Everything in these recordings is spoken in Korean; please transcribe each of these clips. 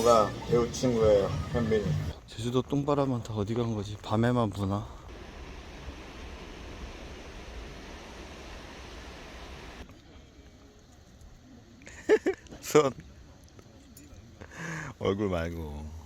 친구가 배우 친구예요 현빈이 제주도 똥바람은 다 어디 간 거지? 밤에만 부나? 손 얼굴 말고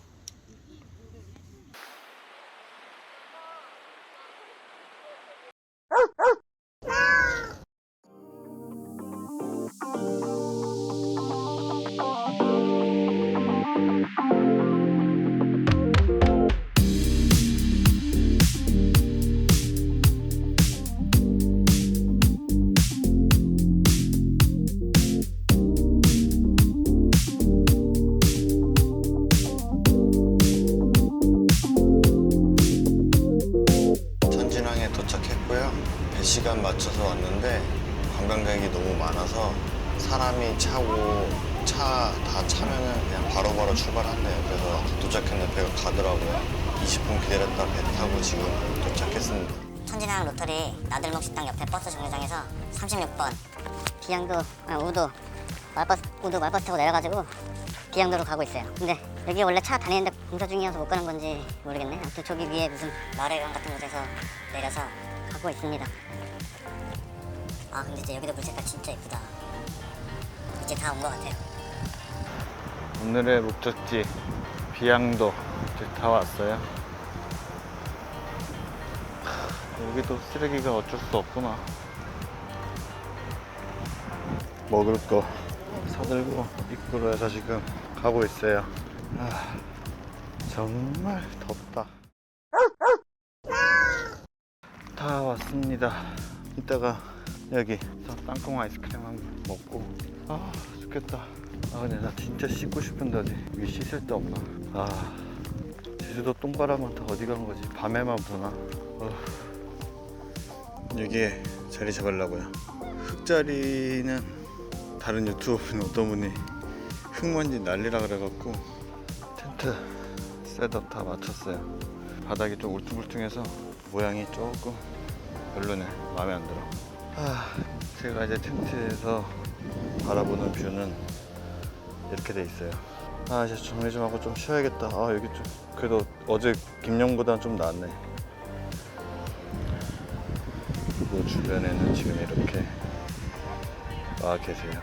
다 차면은 그냥 바로바로 출발한대요. 그래서 도착했는데 배가 가더라고요. 20분 기다렸다 배 타고 지금 도착했습니다. 천진항 로터리 나들목 식당 옆에 버스 정류장에서 36번 비양도 아, 우도 말버스 우도 말버스 타고 내려가지고 비양도로 가고 있어요. 근데 여기 원래 차 다니는데 공사 중이어서 못 가는 건지 모르겠네. 아무튼 저기 위에 무슨 마을회관 같은 곳에서 내려서 가고 있습니다. 아 근데 진짜 여기도 물 색깔 진짜 예쁘다. 이제 다 온 것 같아요. 오늘의 목적지 비양도 이제 다 왔어요. 하, 여기도 쓰레기가 어쩔 수 없구나. 먹을 거 사들고 입구로 해서 지금 가고 있어요. 아, 정말 덥다. 다 왔습니다. 이따가 여기 저 땅콩 아이스크림 한번 먹고 아 죽겠다. 아 근데 나 진짜 씻고 싶은데 어디 위 씻을 데 없나? 아 제주도 똥바람은 다 어디 간 거지? 밤에만 부나? 어. 여기에 자리 잡으려고요. 흙자리는 다른 유튜브는 어떤 분이 흙먼지 난리라 그래갖고 텐트 셋업 다 맞췄어요. 바닥이 좀 울퉁불퉁해서 모양이 조금 별로네. 마음에 안 들어. 아, 제가 이제 텐트에서 바라보는 뷰는 이렇게 돼 있어요. 아, 이제 정리 좀 하고 좀 쉬어야겠다. 아, 여기 좀 그래도 어제 김영보다는 좀 낫네. 그리고 주변에는 지금 이렇게 와 계세요.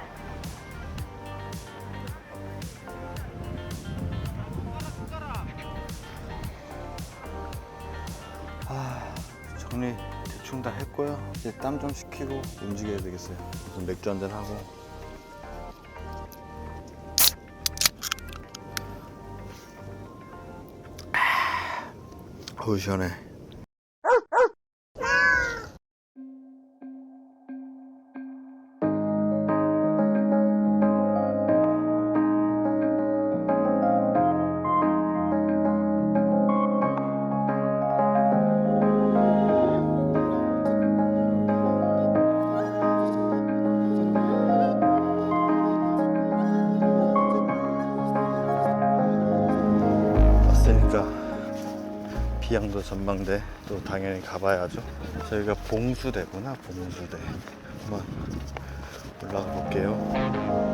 아, 정리 대충 다 했고요. 이제 땀 좀 식히고 움직여야 되겠어요. 무슨 맥주 한잔 하고. 어우 시 비양도 전망대 또 당연히 가봐야죠. 저희가 봉수대구나 봉수대. 한번 올라가 볼게요.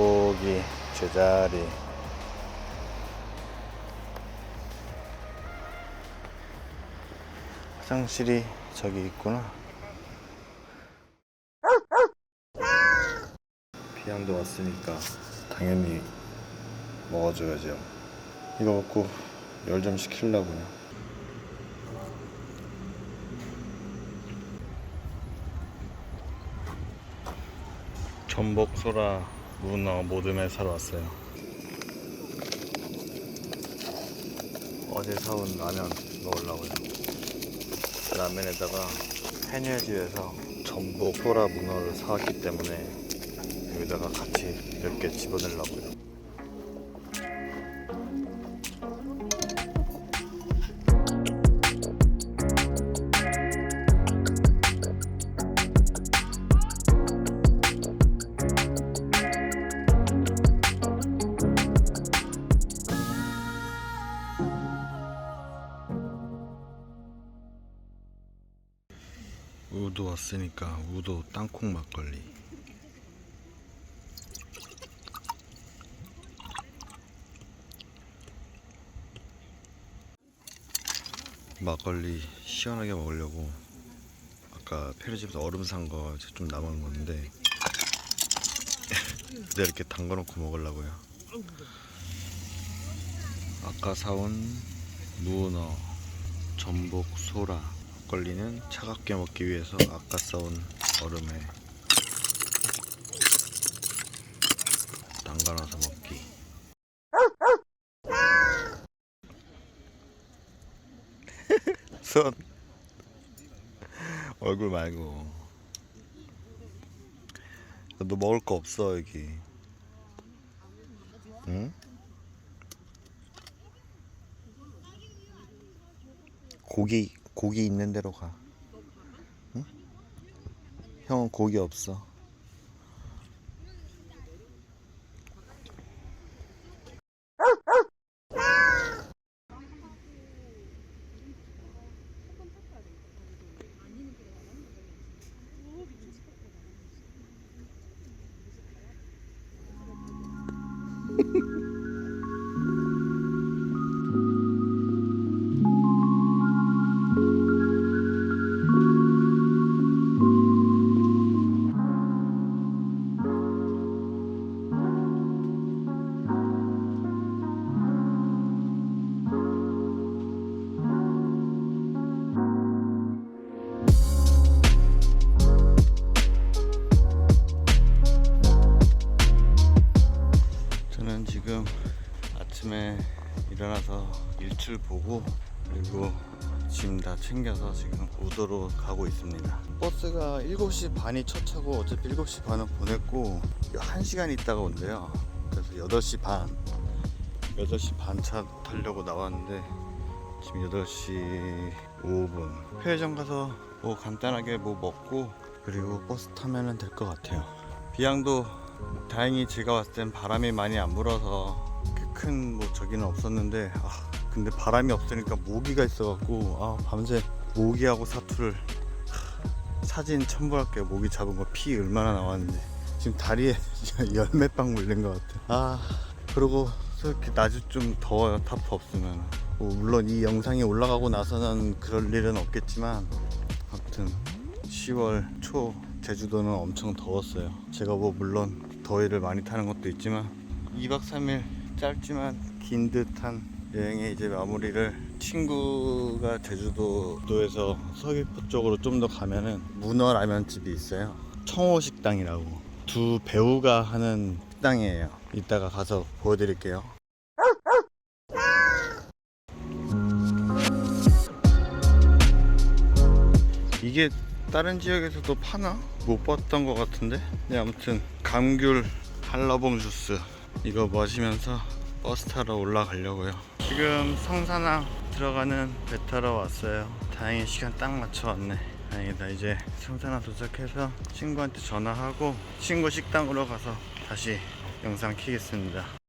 저기 제자리. 화장실이 저기 있구나. 비양도 왔으니까 당연히 먹어줘야죠. 이거 먹고 열 좀 식히려고요. 전복, 소라, 문어, 모듬에 사러 왔어요. 어제 사온 라면 먹으려고요. 라면에다가 해녀집에서 전복, 소라, 문어를 사왔기 때문에 여기다가 같이 몇 개 집어넣으려고요. 우도 왔으니까 우도 땅콩 막걸리. 막걸리 시원하게 먹으려고 아까 페르집에서 얼음 산 거 좀 남은 건데 내가 이렇게 담가 놓고 먹으려고요. 아까 사온 무너 전복 소라 막걸리는 차갑게 먹기 위해서 아까 싸온 얼음에 담가놔서 먹기. 손. 얼굴 말고. 너 먹을 거 없어 여기. 응? 고기 고기 있는 데로 가. 응? 형은 고기 없어. 일출 보고 그리고 짐 다 챙겨서 지금 우도로 가고 있습니다. 버스가 7시 반이 첫 차고 어차피 7시 반은 보냈고 1시간 있다가 온대요. 그래서 8시 반 8시 반 차 타려고 나왔는데 지금 8시 5분 편의점 가서 뭐 간단하게 뭐 먹고 그리고 버스 타면은 될것 같아요. 비양도 다행히 제가 왔을 땐 바람이 많이 안 불어서 큰 뭐 저기는 없었는데 아 근데 바람이 없으니까 모기가 있어갖고 아 밤새 모기하고 사투를 하, 사진 첨부할게요. 모기 잡은 거 피 얼마나 나왔는데 지금 다리에 방 물린 것 같아 아 그리고 솔직히 낮에 좀 더워요 타프 없으면. 뭐 물론 이 영상이 올라가고 나서는 그럴 일은 없겠지만 아무튼 10월 초 제주도는 엄청 더웠어요. 제가 뭐 물론 더위를 많이 타는 것도 있지만 2박 3일 짧지만 긴 듯한 여행의 이제 마무리를 친구가 제주도도에서 서귀포 쪽으로 좀 더 가면은 문어 라면집이 있어요. 청호 식당이라고 두 배우가 하는 식당이에요. 이따가 가서 보여드릴게요. 이게 다른 지역에서도 파나? 못 봤던 것 같은데? 네, 아무튼 감귤 한라봉 주스 이거 마시면서 버스 타러 올라가려고요. 지금 성산항 들어가는 배 타러 왔어요. 다행히 시간 딱 맞춰 왔네. 다행이다. 이제 성산항 도착해서 친구한테 전화하고 친구 식당으로 가서 다시 영상 키겠습니다.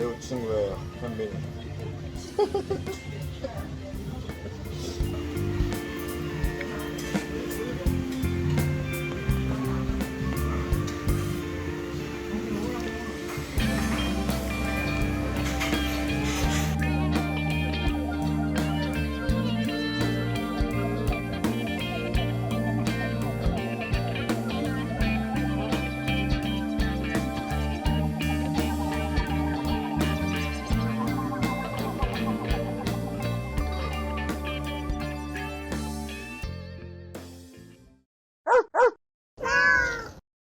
배우 친구예요 현빈이